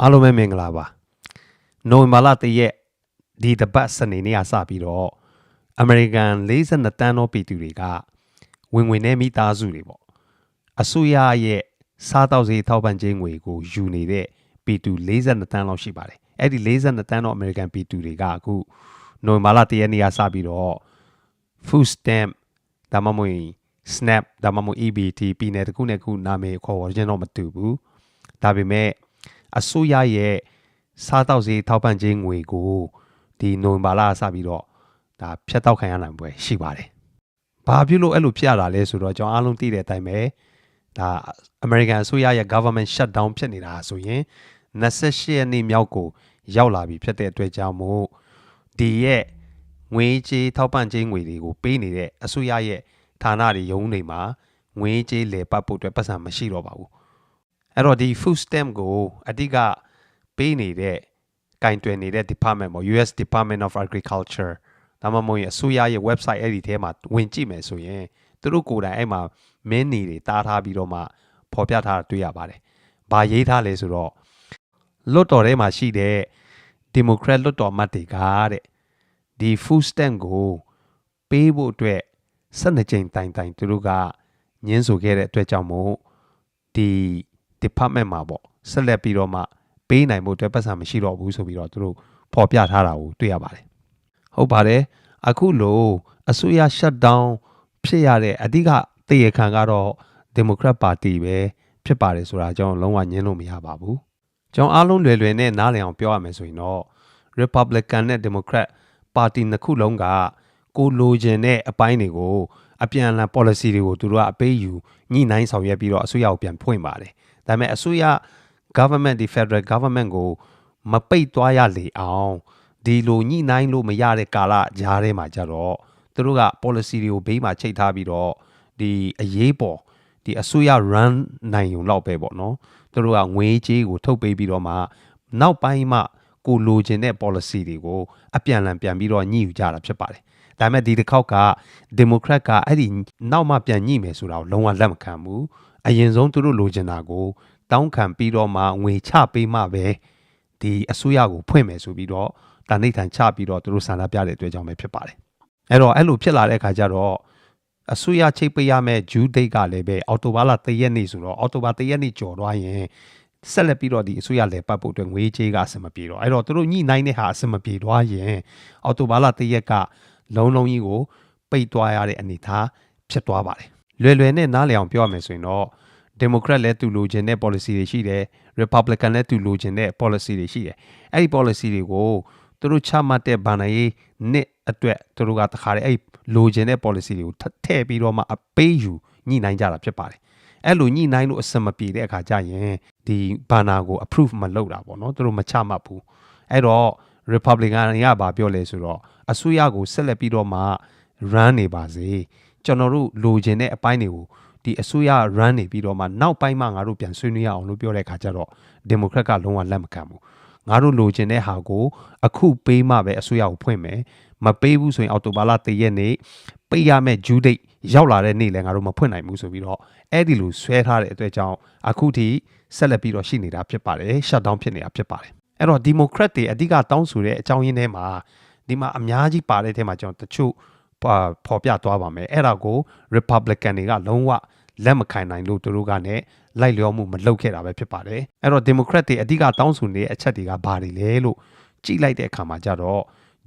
အားလုံးပဲမင်္ဂလာပါနိုဝင်ဘာလတရက်ဒီတပတ်စနေနေ့ကစပြီးတော့အမေရိကန်42တန်းသောပြည်သူတွေကဝင်ဝင်နဲ့မိသားစုတွေပေါ့အစိုးရရဲ့စားတောက်စေးထောက်ပံ့ခြင်းငွေကိုယူနေတဲ့ပြည်သူ42တန်းလောက်ရှိပါတယ်အဲ့ဒီ42တန်းသောအမေရိကန်ပြည်သူတွေကအခုနိုဝင်ဘာလတရက်နေ့ကစပြီးတော့ food stamp ဒါမှမဟုတ် snap ဒါမှမဟုတ် EBT ပြည်နယ်တစ်ခုနဲ့တစ်ခုနာမည်ခေါ်ဝေါ်ခြင်းတော့မတူဘူးဒါပေမဲ့ အစိုးရရဲ့စားတောက်စေးထောက်ပံ့ခြင်းငွေကိုဒီနိုဝင်ဘာလစပြီးတော့ဒါဖြတ်တောက်ခံရနိုင်ပွဲရှိပါတယ်။ဘာဖြစ်လို့အဲ့လိုဖြစ်ရတာလဲဆိုတော့ကျွန်တော်အားလုံးသိတဲ့အတိုင်းပဲဒါ American အစိုးရရဲ့ government shutdown ဖြစ်နေတာဆိုရင်28ရက်နေ့မြောက်ကိုရောက်လာပြီဖြစ်တဲ့အတွက်ကြောင့်မို့ဒီရဲ့ငွေကြေးထောက်ပံ့ခြင်းငွေတွေကိုပေးနေတဲ့အစိုးရရဲ့ဌာနတွေရုံးတွေမှာငွေကြေးလေပတ်ဖို့အတွက်ပတ်စံမရှိတော့ပါဘူး။ အဲ့တော့ဒီ food stamp ကိုအတိကပေးနေတဲ့ကင်တွယ်နေတဲ့ department ပေါ့ US Department of Agriculture ဒါမှမဟုတ်ရင်အစိုးရရဲ့ website အဲ့ဒီထဲမှာဝင်ကြည့်မယ်ဆိုရင်သူတို့ကိုယ်တိုင်အဲ့မှာမင်းနေတွေတားထားပြီးတော့မှဖော်ပြထားတာတွေ့ရပါတယ်။ဘာရေးထားလဲဆိုတော့လွတ်တော်ထဲမှာရှိတဲ့ Democrat လွတ်တော်အမတ်တွေကတဲ့ဒီ food stamp ကိုပေးဖို့အတွက်12ကြိမ်တိုင်တိုင်သူတို့ကညှင်းဆိုခဲ့တဲ့အတွက်ကြောင့်မို့ဒီ department မှာပေါ့ဆက်လက်ပြီးတော့မှပေးနိုင်ဖို့အတွက်ပတ်စံမရှိတော့ဘူးဆိုပြီးတော့သူတို့ဖော်ပြထားတာကိုတွေ့ရပါတယ်ဟုတ်ပါတယ်အခုလိုအစိုးရ shutdown ဖြစ်ရတဲ့အဓိကတည်ရခံကတော့ Democrat Party ပဲဖြစ်ပါတယ်ဆိုတာကျွန်တော်လုံးဝညင်းလို့မရပါဘူးကျွန်တော်အားလုံးလွယ်လွယ်နဲ့နားလည်အောင်ပြောရမယ်ဆိုရင်တော့ Republican နဲ့ Democrat Party နှစ်ခုလုံးကကိုလိုချင်တဲ့အပိုင်းတွေကိုအပြန်အလှန် policy တွေကိုသူတို့ကအပေးယူညှိနှိုင်းဆောင်ရွက်ပြီးတော့အစိုးရကိုပြန်ဖွင့်ပါတယ် ဒါပေမဲ့အစိုးရ government ဒီ federal government ကိုမပိတ်သွားရလေအောင်ဒီလိုညှိနှိုင်းလို့မရတဲ့ကာလကြားထဲမှာကြတော့သူတို့က policy တွေကိုဘေးမှာချိတ်ထားပြီးတော့ဒီအရေးပေါ်ဒီအစိုးရ run နိုင်ုံလောက်ပဲပေါ့နော်သူတို့ကငွေကြေးကိုထုတ်ပေးပြီးတော့မှနောက်ပိုင်းမှကိုလိုချင်တဲ့ policy တွေကိုအပြန်အလှန်ပြန်ပြီးတော့ညှိယူကြတာဖြစ်ပါတယ်ဒါပေမဲ့ဒီတစ်ခေါက်က Democrat ကအဲ့ဒီနောက်မှပြန်ညှိမယ်ဆိုတာကိုလုံးဝလက်မခံဘူး အရင်ဆုံးသူတို့လိုချင်တာကိုတောင်းခံပြီးတော့မှငွေချပေးမှပဲဒီအစိုးရကိုဖွင့်မယ်ဆိုပြီးတော့တာနှိဋ္ဌာန်ချပြီးတော့သူတို့ဆန္ဒပြတဲ့အတွက်ကြောင့်ပဲဖြစ်ပါတယ်အဲ့တော့အဲ့လိုဖြစ်လာတဲ့အခါကျတော့အစိုးရချိတ်ပေးရမယ့်ဂျူးဒိတ်ကလည်းပဲအော်တိုဘာလ3ရက်နေ့ဆိုတော့အော်တိုဘာ3ရက်နေ့ကြော်သွားရင်ဆက်လက်ပြီးတော့ဒီအစိုးရလည်းပတ်ဖို့အတွက်ငွေကြေးကအဆင်မပြေတော့အဲ့တော့သူတို့ညှိနှိုင်းတဲ့ဟာအဆင်မပြေသွားရင်အော်တိုဘာလ3ရက်ကလုံးလုံးကြီးကိုပိတ်သွားရတဲ့အနေအထားဖြစ်သွားပါတယ် လွယ်လွယ်နဲ့နားလည်အောင်ပြောရမယ်ဆိုရင်တော့ Democrat လည်းသူလိုချင်တဲ့ policy တွေရှိတယ် Republican လည်းသူလိုချင်တဲ့ policy တွေရှိတယ်အဲ့ဒီ policy တွေကိုသူတို့ချမှတ်တဲ့ဗန်နရေးနှစ်အတွက်သူတို့ကတခါတည်းအဲ့လိုချင်တဲ့ policy တွေကိုထည့်ပြီးတော့မှအပေးယူညှိနှိုင်းကြတာဖြစ်ပါတယ်အဲ့လိုညှိနှိုင်းလို့အဆင်မပြေတဲ့အခါကျရင်ဒီဘန်နာကို approve မလုပ်တာပေါ့နော်သူတို့မချမှတ်ဘူးအဲ့တော့ Republican တွေကဘာပြောလဲဆိုတော့အစိုးရကိုဆက်လက်ပြီးတော့မှ run နေပါစေ ကျွန်တော်တို့လိုချင်တဲ့အပိုင်းတွေကိုဒီအစိုးရ run နေပြီးတော့မှနောက်ပိုင်းမှငါတို့ပြန်ဆွေးနွေးရအောင်လို့ပြောတဲ့အခါကျတော့ Democrat ကလုံးဝလက်မခံဘူးငါတို့လိုချင်တဲ့ဟာကိုအခုပေးမှပဲအစိုးရကိုဖွင့်မယ်မပေးဘူးဆိုရင်အော်တိုဘာလ3ရက်နေ့ပေးရမယ့်ဂျူးဒိတ်ရောက်လာတဲ့နေ့လည်းငါတို့မဖွင့်နိုင်ဘူးဆိုပြီးတော့အဲ့ဒီလိုဆွဲထားတဲ့အတွက်ကြောင့်အခုထိဆက်လက်ပြီးတော့ရှိနေတာဖြစ်ပါတယ်ရှတ်ဒေါင်းဖြစ်နေတာဖြစ်ပါတယ်အဲ့တော့ဒီမိုကရက်တွေအဓိကတောင်းဆိုတဲ့အကြောင်းရင်းထဲမှာဒီမှာအများကြီးပါတဲ့ထဲမှာကျွန်တော်တချို့ ပေါ်ပြသွားပါမယ်အဲ့ဒါကို Republican တွေကလုံးဝလက်မခံနိုင်လို့သူတို့ကလည်းလိုက်လျောမှုမလုပ်ခဲ့တာပဲဖြစ်ပါတယ်အဲ့တော့ Democrat တွေအဓိကတောင်းဆိုနေတဲ့အချက်တွေကဘာတွေလဲလို့ကြည့်လိုက်တဲ့အခါမှာကြတော့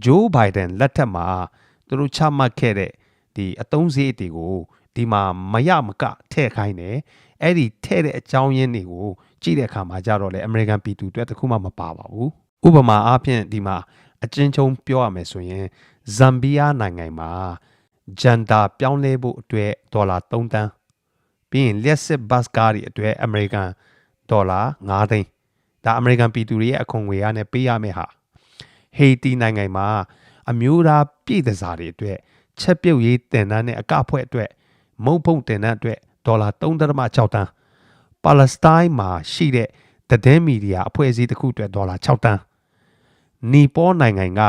Joe Biden လက်ထက်မှာသူတို့ချမှတ်ခဲ့တဲ့ဒီအတုံးစည်းတွေကိုဒီမှာမရမကထည့်ခိုင်းတယ်အဲ့ဒီထည့်တဲ့အကြောင်းရင်းတွေကိုကြည့်တဲ့အခါမှာကြတော့လေ American ပြည်သူတွေတခုမှမပါပါဘူးဥပမာအားဖြင့်ဒီမှာ အချင်းချုံပြောရမယ်ဆိုရင်ဇမ်ဘီယာနိုင်ငံမှာဂျန်တာပြောင်းလဲဖို့အတွက်ဒေါ်လာ3တန်းပြီးရင်လက်စစ်ဘတ်ကားတွေအတွက်အမေရိကန်ဒေါ်လာ9သိန်းဒါအမေရိကန်ပြည်သူတွေရဲ့အခွန်ငွေရနဲ့ပေးရမယ့်ဟာဟေတီနိုင်ငံမှာအမျိုးသားပြည်သစားတွေအတွက်ချက်ပြုတ်ရေးတင်တန်းနဲ့အကဖွဲ့အတွက်မုံဖုံတင်တန်းအတွက်ဒေါ်လာ3.6တန်းပါလက်စတိုင်းမှာရှိတဲ့တည်င်းမီဒီယာအဖွဲ့အစည်းတစ်ခုအတွက်ဒေါ်လာ6တန်း နီပေါနိုင်ငံက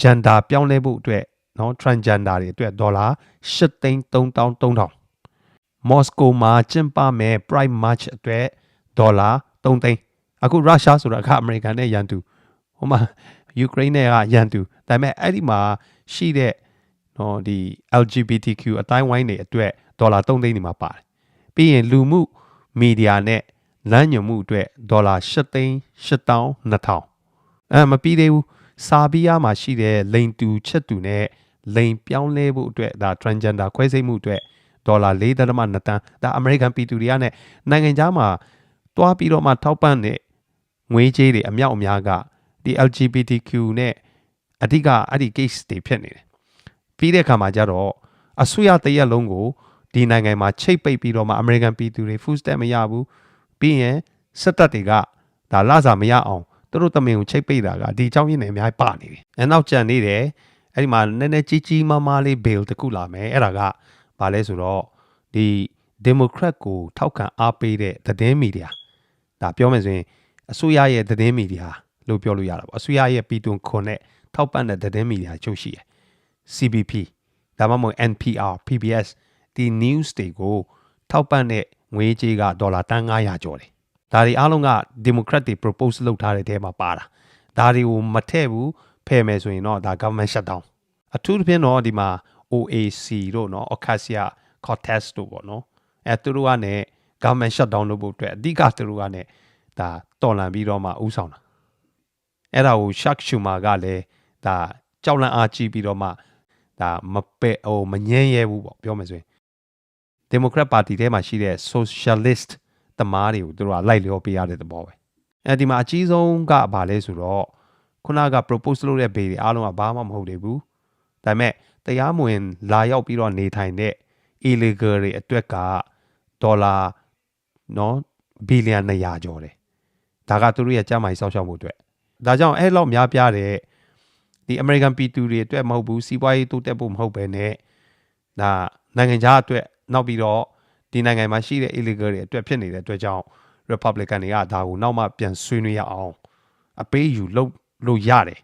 ဂျန်ဒါပြောင်းလဲဖို့အတွက်နော် transgender တွေအတွက်ဒေါ်လာ8သိန်း3300မော်စကိုမှာကျင်းပမဲ့ Pride March အတွက်ဒေါ်လာ3သိန်းအခုရုရှားဆိုတာကအမေရိကန်နဲ့ရန်တူဟိုမှာယူကရိန်းနဲ့ကရန်တူဒါပေမဲ့အဲ့ဒီမှာရှိတဲ့နော်ဒီ LGBTQ အတိုင်းဝိုင်းတွေအတွက်ဒေါ်လာ3သိန်းဒီမှာပါတယ်ပြီးရင်လူမှုမီဒီယာနဲ့လမ်းညွှန်မှုအတွက်ဒေါ်လာ8သိန်း8000 2000 အဲမပြီးသေးဘူးဆာဘီးယားမှာရှိတဲ့လိန်တူချက်တူနဲ့လိန်ပြောင်းလဲဖို့အတွက်ဒါ transgender ခွဲစိတ်မှုအတွက်ဒေါ်လာ4.2တန်းဒါအမေရိကန်ပြည်သူတွေကနဲ့နိုင်ငံခြားမှာတွားပြီးတော့မှထောက်ပံ့တဲ့ငွေကြေးတွေအမြောက်အများကဒီ LGBTQ နဲ့အဓိကအဲ့ဒီ case တွေဖြစ်နေတယ်ပြီးတဲ့အခါမှာကျတော့အစိုးရတရက်လုံးကိုဒီနိုင်ငံမှာချိတ်ပိတ်ပြီးတော့မှအမေရိကန်ပြည်သူတွေ food stamp မရဘူးပြီးရင်စစ်တပ်တွေကဒါလစာမရအောင် သူတို့တမင်ကိုချိတ်ပိတ်တာကဒီအကြောင်းရင်းတွေအများကြီးပါနေတယ်။အဲနောက်ကြံနေတယ်အဲ့ဒီမှာနည်းနည်းကြီးကြီးမားမားလေး bill တစ်ခုလာမယ်အဲ့ဒါကဘာလဲဆိုတော့ဒီ Democrat ကိုထောက်ခံအားပေးတဲ့သတင်းမီဒီယာဒါပြောမယ်ဆိုရင်အစိုးရရဲ့သတင်းမီဒီယာလို့ပြောလို့ရတာပေါ့အစိုးရရဲ့ပြည်တွင်ခွန်နဲ့ထောက်ပံ့တဲ့သတင်းမီဒီယာချုပ်ရှိတယ် CBP ဒါမှမဟုတ် NPR PBS ဒီ news တွေကိုထောက်ပံ့တဲ့ငွေကြေးကဒေါ်လာတန်း900ကျော်တယ် ဒါတွေအားလုံးက Democrat တွေ propose လုပ်ထားတဲ့ထဲမှာပါတာဒါတွေကိုမထည့်ဘူးဖယ်မယ်ဆိုရင်တော့ဒါ government shutdown အထူးသဖြင့်တော့ဒီမှာ OAC တို့နော် Acacia Cortez တို့ပေါ့နော်အဲသူတို့ကလည်း government shutdown လုပ်ဖို့အတွက်အဓိကသူတို့ကလည်းဒါတော်လန်ပြီးတော့မှဥဆောင်တာအဲ့ဒါကို Shark Schumer ကလည်းဒါကြောက်လန့်အားကြီးပြီးတော့မှဒါမပယ်ဟိုမငင်းရဲဘူးပေါ့ပြောမယ်ဆိုရင် Democrat Party ထဲမှာရှိတဲ့ Socialist တမားတွေကိုသူတို့ကလိုက်လျောပေးရတဲ့သဘောပဲအဲဒီမှာအကြီးဆုံးကဘာလဲဆိုတော့ခုနက propose လုပ်တဲ့ဘေးတွေအားလုံးကဘာမှမဟုတ်သေးဘူးဒါပေမဲ့တရားမဝင် လာရောက်ပြီးတော့နေထိုင်တဲ့ illegal တွေအတွက်ကဒေါ်လာနော်ဘီလီယံ200ကျော်တယ်ဒါကသူတို့ရဲ့ကျန်းမာရေးစောင့်ရှောက်မှုအတွက်ဒါကြောင့်အဲ့လောက်များပြားတဲ့ဒီ American ပြည်သူတွေအတွက်မဟုတ်ဘူးစီးပွားရေးတိုးတက်ဖို့မဟုတ်ပဲနဲ့ဒါနိုင်ငံခြားအတွက်နောက်ပြီးတော့ ဒီနိုင်ငံမှာရှိတဲ့ illegal တွေအတွက်ဖြစ်နေတဲ့အတွက်ကြောင့် Republican တွေကဒါကိုနောက်မှပြန်ဆွေးနွေးရအောင်အပေးယူလုပ်လို့ရတယ်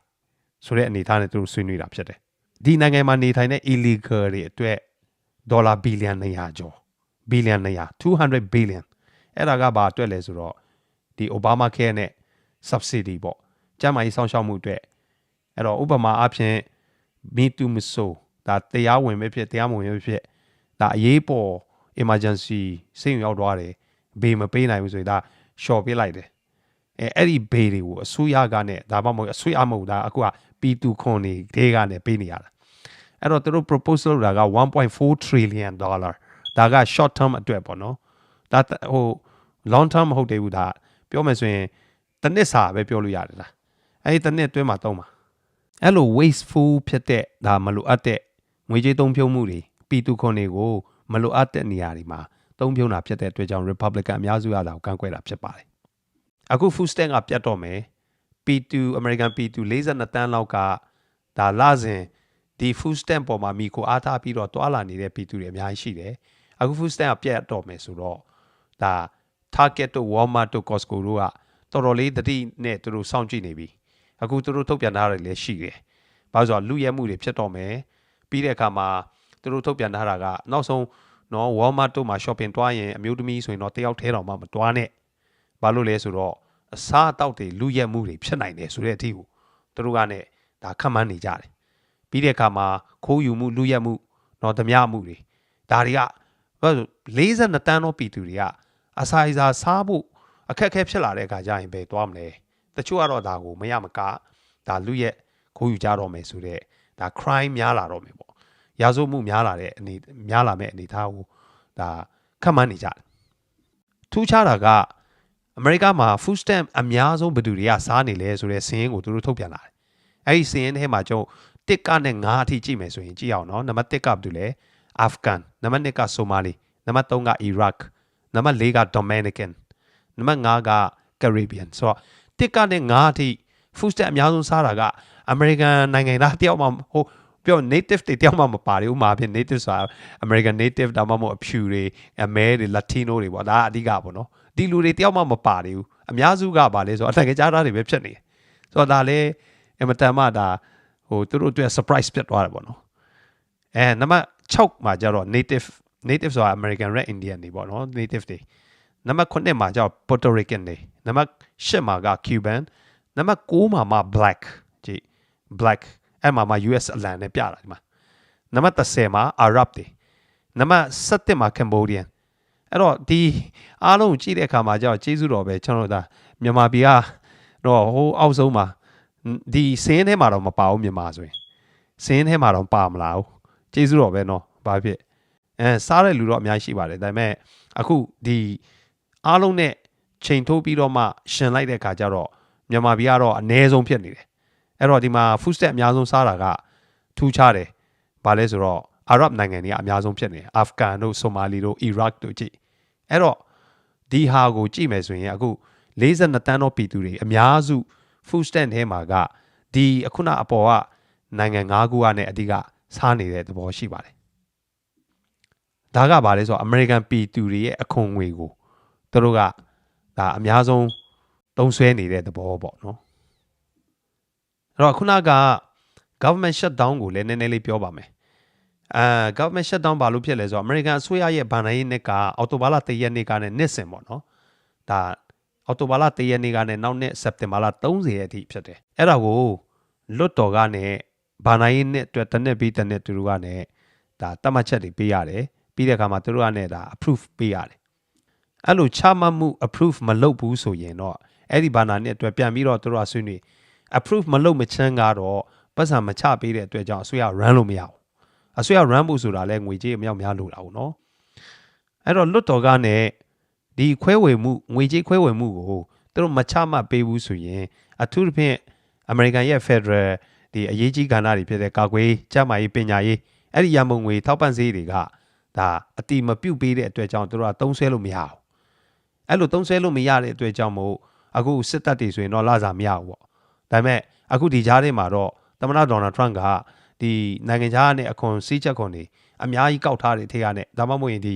ဆိုတဲ့အနေအထားနဲ့သူတို့ဆွေးနွေးတာဖြစ်တယ်ဒီနိုင်ငံမှာနေထိုင်တဲ့ illegal တွေအတွက်ဒေါ်လာဘီလီယံ200ကျော်ဘီလီယံ200 200 billion အဲ့ဒါကဘာအတွက်လဲဆိုတော့ဒီ Obama Care နဲ့ subsidy ပေါ့ကျန်းမာရေးစောင့်ရှောက်မှုအတွက်အဲ့တော့ဥပမာအားဖြင့် me to miso ဒါတရားဝင်ပဲဖြစ်တရားမဝင်ပဲဖြစ်ဒါအရေးပေါ် emergency စိတ်ရောက်သွားတယ်ဘေးမပေးနိုင်ဘူးဆိုရင်ဒါ short ပေးလိုက်တယ်အဲအဲ့ဒီဘေးတွေကိုအစိုးရကနဲ့ဒါမှမဟုတ်အစိုးရမဟုတ်ဒါအခုက P2 ခွန်တွေဒေးကနဲ့ပေးနေရတာအဲ့တော့သူတို့ propose လုပ်တာက1.4 trillion dollar ဒါက short term အတွက်ပေါ့နော်ဒါဟို long term မဟုတ်သေးဘူးဒါပြောမယ်ဆိုရင်တစ်နှစ်စာပဲပြောလို့ရတယ်လားအဲ့ဒီတစ်နှစ်အတွင်းမှာသုံးပါအဲ့လို wasteful ဖြစ်တဲ့ဒါမလိုအပ်တဲ့ငွေကြေးသုံးဖြုံမှုတွေပြည်သူခွန်တွေကို မလိုအပ်တဲ့နေရာတွေမှာသုံးဖြုံတာဖြစ်တဲ့အတွက်ကြောင့် Republican အများစုရတာကိုကန့်ကွက်တာဖြစ်ပါတယ်အခု food stamp ကပြတ်တော့မယ် P2 American P2 42တန်းလောက်ကဒါလစဉ်ဒီ food stamp ပေါ်မှာမိကိုအားထားပြီးတော့တွာလာနေတဲ့ P2 တွေအများကြီးရှိတယ်အခု food stamp ကပြတ်တော့မယ်ဆိုတော့ဒါ Target တို့ Walmart တို့ Costco တို့ကတော်တော်လေးတတိနဲ့သူတို့စောင့်ကြည့်နေပြီအခုသူတို့ထုတ်ပြန်ထားတယ်လည်းရှိတယ်ဘာလို့ဆိုတော့လူရဲမှုတွေဖြစ်တော့မယ်ပြီးတဲ့အခါမှာ သူတို့ထုတ်ပြန်ထားတာကနောက်ဆုံးနော် Walmart တို့မှာ shopping တွားရင်အမျိုးသမီးဆိုရင်တော့တယောက်တည်းတော့မှမတွားနဲ့ဘာလို့လဲဆိုတော့အစားအသောက်တွေလူရက်မှုတွေဖြစ်နိုင်တယ်ဆိုတဲ့အထီကိုသူတို့ကလည်းဒါခံမှန်းနေကြတယ်ပြီးတဲ့အခါမှာခိုးယူမှုလူရက်မှုတော့ဓမြမှုတွေဒါတွေကဘာလို့42တန်းသောပြည်သူတွေကအစာအစာစားဖို့အခက်အခဲဖြစ်လာတဲ့အခါကျရင်ပဲသွားမလဲတချို့ကတော့ဒါကိုမရမကဒါလူရက်ခိုးယူကြတော့မယ်ဆိုတော့ဒါ crime များလာတော့မယ်ပေါ့ ရာဇဝမှုများလာတဲ့အနေများလာမဲ့အနေအထားကိုဒါခံမှန်းနေကြတယ်ထူးခြားတာကအမေရိကမှာ food stamp အများဆုံးဘယ်သူတွေကစားနေလဲဆိုတဲ့စီးရင်ကိုသူတို့ထုတ်ပြန်လာတယ်။အဲ့ဒီစီးရင်ထဲမှာကျုံတစ်ကနဲ့9အထိကြည့်မယ်ဆိုရင်ကြည့်အောင်နော်။နံပါတ်1ကဘာတူလဲအာဖဂန်နံပါတ်2ကဆိုမာလီနံပါတ်3ကအီရတ်နံပါတ်4ကဒိုမနီကန်နံပါတ်5ကကာရစ်ဘီယန်ဆိုတော့တစ်ကနဲ့9အထိ food stamp အများဆုံးစားတာကအမေရိကန်နိုင်ငံသားတယောက်မှဟို ပြော native တွေတယောက်မှမပါဘူးဥမာဖြင့် native ဆိုတာ American native ဒါမှမဟုတ်အဖြူတွေအမဲတွေ Latino တွေပေါ့ဒါအဓိကပေါ့နော်ဒီလူတွေတယောက်မှမပါသေးဘူးအများစုကပါလဲဆိုတော့အတကယ်ကြားသားတွေပဲဖြစ်နေဆိုတော့ဒါလည်းအမတန်မှဒါဟိုသူတို့အတွက် surprise ဖြစ်သွားတယ်ပေါ့နော်အဲနံပါတ်6မှာကျတော့ native native ဆိုတာ American Red Indian တွေပေါ့နော် native တွေနံပါတ်9မှာကျတော့ Puerto Rican တွေနံပါတ်10မှာက Cuban နံပါတ်9မှာမှ Black ကြည့် Black အဲ့မှာမှ US အလံနဲ့ပြတာဒီမှာနံပါတ်10မှာ Arab တွေနံပါတ်17မှာ Cambodian အဲ့တော့ဒီအားလုံးကြည့်တဲ့အခါမှာကျတော့ကျေးဇူးတော်ပဲကျွန်တော်တို့ဒါမြန်မာပြည်ကတော့ဟိုအောက်ဆုံးမှာဒီစင်းထဲမှာတော့မပါဘူးမြန်မာဆိုရင်စင်းထဲမှာတော့ပါမလားဘူးကျေးဇူးတော်ပဲเนาะဘာဖြစ်အဲစားတဲ့လူတော့အများကြီးရှိပါတယ်ဒါပေမဲ့အခုဒီအားလုံးနဲ့ချိန်ထိုးပြီးတော့မှရှင်လိုက်တဲ့အခါကျတော့မြန်မာပြည်ကတော့အ ਨੇ ဆုံးဖြစ်နေတယ် အဲ့တော့ဒီမှာ food step အများဆုံးစားတာကထူးခြားတယ်ဘာလဲဆိုတော့အာရပ်နိုင်ငံတွေကအများဆုံးဖြစ်နေအာဖဂန်တို့ဆိုမာလီတို့အီရတ်တို့ကြည့်အဲ့တော့ဒီဟာကိုကြည့်မယ်ဆိုရင်အခု42တန်းသောပြည်သူတွေအများစု food stand ထဲမှာကဒီအခုနအပေါ်ကနိုင်ငံ၅ခုကနဲ့အဓိကစားနေတဲ့သဘောရှိပါတယ်ဒါကဘာလဲဆိုတော့ American ပြည်သူတွေရဲ့အခွန်ငွေကိုသူတို့ကဒါအများဆုံးတုံးဆွဲနေတဲ့သဘောပေါ့နော် အဲ့တော့ခုနက government shutdown ကိုလည်းနည်းနည်းလေးပြောပါမယ်အာ government shutdown ဘာလို့ဖြစ်လဲဆိုတော့ American အစိုးရရဲ့ဗန်နိုင်းနှစ်ကအော်တိုဘာလ3ရက်နေ့ကနဲ့နှစ်စင်ပေါ့နော်ဒါအော်တိုဘာလ3ရက်နေ့ကနဲ့နောက်နှစ်စက်တင်ဘာလ30ရက်အထိဖြစ်တယ်အဲ့ဒါကိုလွတ်တော်ကနဲ့ဗန်နိုင်းနှစ်အတွက်တစ်နှစ်ပြီးတစ်နှစ်သူတို့ကနဲ့ဒါတတ်မှတ်ချက်တွေပေးရတယ်ပြီးတဲ့အခါမှာသူတို့ကနဲ့ဒါ approve ပေးရတယ်အဲ့လိုချမှတ်မှု approve မလုပ်ဘူးဆိုရင်တော့အဲ့ဒီဘာနာနဲ့အတွက်ပြန်ပြီးတော့သူတို့ကဆွေးနွေး approve မလုပ်မချမ်းကတော့ပတ်စံမချပေးတဲ့အတွက်ကြောင့်အစိုးရ run လို့မရဘူးအစိုးရ run ဖို့ဆိုတာလဲငွေကြေးအမြောက်များလို့တာပေါ့နော်အဲ့တော့လွတ်တော်ကနဲ့ဒီခွဲဝေမှုငွေကြေးခွဲဝေမှုကိုသူတို့မချမှတ်ပေးဘူးဆိုရင်အထူးသဖြင့်အမေရိကန်ရဲ့ Federal ဒီအရေးကြီးကဏ္ဍတွေဖြစ်တဲ့ကာကွယ်ကျန်းမာရေးပညာရေးအဲ့ဒီရမုံငွေထောက်ပံ့စေးတွေကဒါအတိမပြုတ်ပေးတဲ့အတွက်ကြောင့်တို့ကသုံးဆွဲလို့မရဘူးအဲ့လိုသုံးဆွဲလို့မရတဲ့အတွက်ကြောင့်မို့အခုစစ်တပ်တွေဆိုရင်တော့လာစားမရဘူးပေါ့ ဒါပေမဲ့အခုဒီကြားထဲမှာတော့သမ္မတဒေါ်နယ်ထရန့်ကဒီနိုင်ငံခြားနဲ့အခွန်စီးချက်ခွန်တွေအများကြီးကောက်ထားတဲ့ထဲကနဲ့ဒါမှမဟုတ်ရင်ဒီ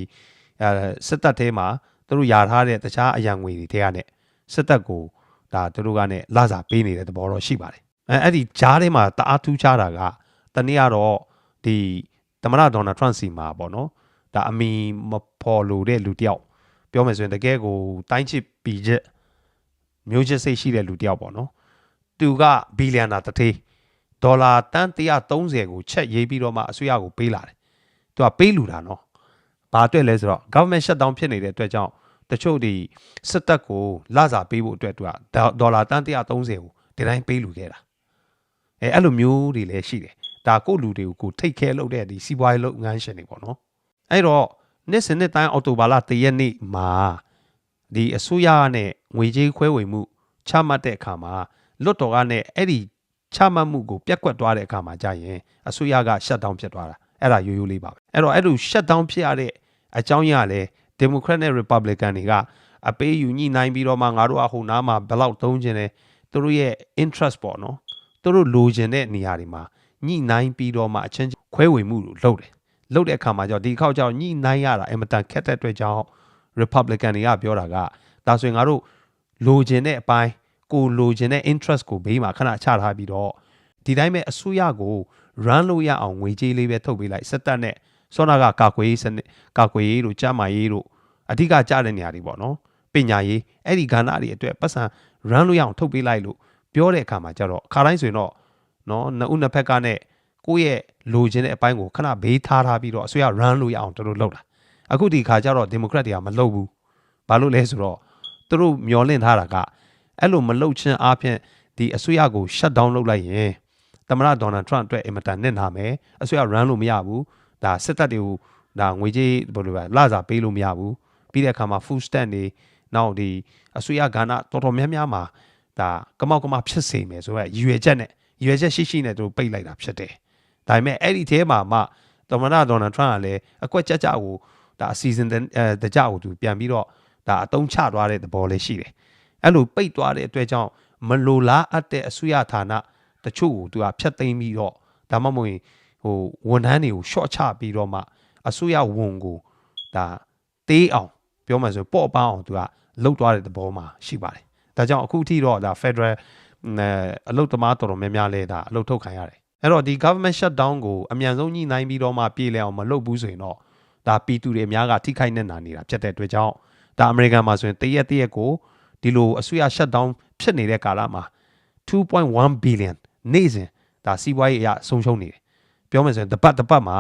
အဲစစ်တပ်ထဲမှာသူတို့ယာထားတဲ့တခြားအရန်ငွေတွေထဲကနဲ့စစ်တပ်ကိုဒါသူတို့ကနဲ့လာစာပေးနေတဲ့သဘောတော့ရှိပါတယ်အဲအဲ့ဒီဂျားထဲမှာတအားထူးခြားတာကတနည်းကတော့ဒီသမ္မတဒေါ်နယ်ထရန့်စီမှာပေါ့နော်ဒါအမီမဖော်လို့တဲ့လူတယောက်ပြောမယ်ဆိုရင်တကယ်ကိုတိုင်းချစ်ပီချက်မျိုးချစ်စိတ်ရှိတဲ့လူတယောက်ပေါ့နော် သူကဘီလီယံနာတထေးဒေါ်လာတန်း130ကိုချက်ရေးပြီးတော့မှအစိုးရကိုပေးလာတယ်သူကပေးလူတာနော်ဘာအတွက်လဲဆိုတော့ government shutdown ဖြစ်နေတဲ့အတွက်ကြောင့်တချို့ဒီစစ်တပ်ကိုလစာပေးဖို့အတွက်သူကဒေါ်လာတန်း130ကိုဒီတိုင်းပေးလူခဲ့တာအဲအဲ့လိုမျိုးတွေလည်းရှိတယ်ဒါကိုလူတွေကိုကိုထိတ်ခဲလုပ်တဲ့ဒီစီးပွားရေးလုပ်ငန်းရှင်တွေပေါ့နော်အဲ့တော့နှစ်စဉ်နှစ်တိုင်းအောက်တိုဘာလ၁ရက်နေ့မှာဒီအစိုးရနဲ့ငွေကြေးခွဲဝေမှုချမှတ်တဲ့အခါမှာ လွတ်တော်ကနဲ့အဲ့ဒီချမှတ်မှုကိုပြက်ကွက်သွားတဲ့အခါမှာကြာရင်အစိုးရက shut down ဖြစ်သွားတာအဲ့ဒါရိုးရိုးလေးပါပဲအဲ့တော့အဲ့လို shut down ဖြစ်ရတဲ့အကြောင်းရလဲ Democrat နဲ့ Republican တွေကအပေးယူညှိနှိုင်းပြီးတော့မှငါတို့အဟိုနားမှာဘယ်လောက်သုံးခြင်းလဲသူတို့ရဲ့ interest ပေါ့နော်သူတို့လိုချင်တဲ့နေရာတွေမှာညှိနှိုင်းပြီးတော့မှအချင်းခွဲဝေမှုလို့လုပ်တယ်လုပ်တဲ့အခါမှာကြောင့်ဒီခေါက်ကြောင့်ညှိနှိုင်းရတာအင်မတန်ခက်တဲ့အတွက်ကြောင့် Republican တွေကပြောတာကဒါဆိုရင်ငါတို့လိုချင်တဲ့အပိုင်း ကိုလိုချင်တဲ့ interest ကိုဘေးမှာခဏချထားပြီးတော့ဒီတိုင်းပဲအစိုးရကို run လို့ရအောင်ငွေကြေးလေးပဲထုတ်ပေးလိုက်စက်တက်နဲ့စောနာကကာကွယ်ရေးစနစ်ကာကွယ်ရေးတို့ကြားမာရေးတို့အဓိကကြားတဲ့နေရာတွေပေါ့နော်ပညာရေးအဲ့ဒီကဏ္ဍတွေအတွက်ပတ်စံ run လို့ရအောင်ထုတ်ပေးလိုက်လို့ပြောတဲ့အခါမှာကျတော့အခါတိုင်းဆိုရင်တော့နော်နှစ်ဦးနှစ်ဖက်ကနဲ့ကိုယ့်ရဲ့လိုချင်တဲ့အပိုင်းကိုခဏဘေးထားထားပြီးတော့အစိုးရ run လို့ရအောင်တို့လုပ်တာအခုဒီခါကျတော့ Democrat တွေကမလုပ်ဘူးဘာလို့လဲဆိုတော့သူတို့မျောလင့်ထားတာက အဲ့လိုမလုပ်ချင်းအားဖြင့်ဒီအစိုးရကို shut down လုပ်လိုက်ရင်သမ္မတဒေါ်နယ်ထရန့်အတွက်အင်မတန်နစ်နာမယ်အစိုးရ run လို့မရဘူးဒါစစ်တပ်တွေကိုဒါငွေကြေးဘယ်လိုလဲလစာပေးလို့မရဘူးပြီးတဲ့အခါမှာ food stamp တွေနောက်ဒီအစိုးရကဏ္ဍတော်တော်များများမှာဒါကမောက်ကမဖြစ်စေမယ်ဆိုတော့ရည်ရွယ်ချက်နဲ့ရည်ရွယ်ချက်ရှိရှိနဲ့သူပိတ်လိုက်တာဖြစ်တယ်ဒါပေမဲ့အဲ့ဒီအဲမှာမှသမ္မတဒေါ်နယ်ထရန့်ကလည်းအကွက်ကြကြကိုဒါအစီအစဉ်တကြကိုသူပြန်ပြီးတော့ဒါအတုံးချသွားတဲ့သဘောလေးရှိတယ် အဲ့လိုပိတ်သွားတဲ့အတွက်ကြောင့်မလိုလားအပ်တဲ့အစိုးရဌာနတချို့ကိုသူကဖျက်သိမ်းပြီးတော့ဒါမှမဟုတ်ဟိုဝန်ထမ်းတွေကို short ချပြီးတော့မှအစိုးရဝန်ကိုဒါတေးအောင်ပြောမှဆိုပေါ့ပန်းအောင်သူကလှုပ်သွားတဲ့သဘောမှာရှိပါတယ်ဒါကြောင့်အခုထိတော့ဒါ Federal အလုပ်သမားတော်တော်များများလဲဒါအလုပ်ထုတ်ခံရတယ်အဲ့တော့ဒီ government shutdown ကိုအမြန်ဆုံးညှိနှိုင်းပြီးတော့မှပြေလည်အောင်မလုပ်ဘူးဆိုရင်တော့ဒါပြည်သူတွေအများကထိခိုက်နေတာနေတာဖြစ်တဲ့အတွက်ကြောင့်ဒါအမေရိကန်မှာဆိုရင်တရက်တရက်ကို ဒီလိုအစိုးရ shutdown ဖြစ်နေတဲ့ကာလမှာ2.1 billion နေ့စဉ်ဒါစီးပွားရေးအရဆုံးရှုံးနေတယ်ပြောမယ်ဆိုရင်တပတ်တပတ်မှာ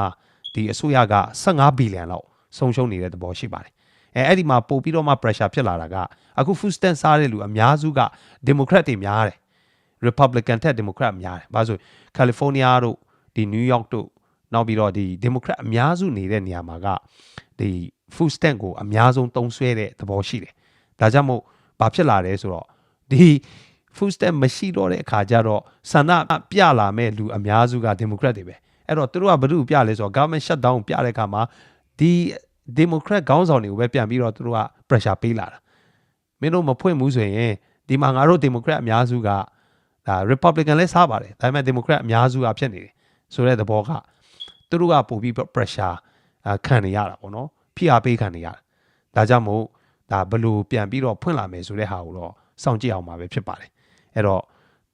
ဒီအစိုးရက15 billion လောက်ဆုံးရှုံးနေတဲ့သဘောရှိပါတယ်အဲအဲ့ဒီမှာပို့ပြီးတော့မှ pressure ဖြစ်လာတာကအခု food stamp စားတဲ့လူအများစုက democrat တွေများတယ် republican ထက် democrat များတယ်ဘာလို့ဆို california တို့ဒီ new york တို့နောက်ပြီးတော့ဒီ democrat အများစုနေတဲ့နေရာမှာကဒီ food stamp ကိုအများဆုံးသုံးစွဲတဲ့သဘောရှိတယ်ဒါကြောင့်မို့ ဘာဖြစ်လာလဲဆိုတော့ဒီ food stamp မရှိတော့တဲ့အခါကျတော့ဆန္ဒပြလာမဲ့လူအများစုက democrat တွေပဲအဲ့တော့သူတို့ကဘယ်သူပြလဲဆိုတော့ government shutdown ပြတဲ့အခါမှာဒီ democrat ခေါင်းဆောင်တွေကိုပဲပြန်ပြီးတော့သူတို့က pressure ပေးလာတာမင်းတို့မဖွင့်ဘူးဆိုရင်ဒီမှာငါတို့ democrat အများစုကဒါ republican လဲစားပါတယ်ဒါပေမဲ့ democrat အများစုကဖြစ်နေတယ်ဆိုတဲ့သဘောကသူတို့ကပို့ပြီး pressure ခံနေရတာပေါ့နော်ဖိအားပေးခံနေရတာဒါကြောင့်မို့ ဒါဘလို့ပြန်ပြီးတော့ဖွင့်လာမယ်ဆိုတဲ့ဟာကိုတော့စောင့်ကြည့်အောင်ပါပဲဖြစ်ပါတယ်အဲ့တော့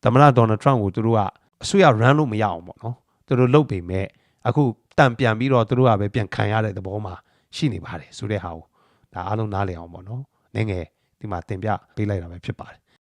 သမ္မတဒေါ်နယ်ထရန့်ကိုသူတို့ကအစိုးရ run လို့မရအောင်ပေါ့နော်သူတို့လုပ်ပေမဲ့အခုတန်ပြန်ပြီးတော့သူတို့ကပဲပြန်ခံရတဲ့သဘောမှာရှိနေပါတယ်ဆိုတဲ့ဟာကိုဒါအားလုံးနားလည်အောင်ပေါ့နော်နည်းငယ်ဒီမှာတင်ပြပေးလိုက်တာပဲဖြစ်ပါတယ်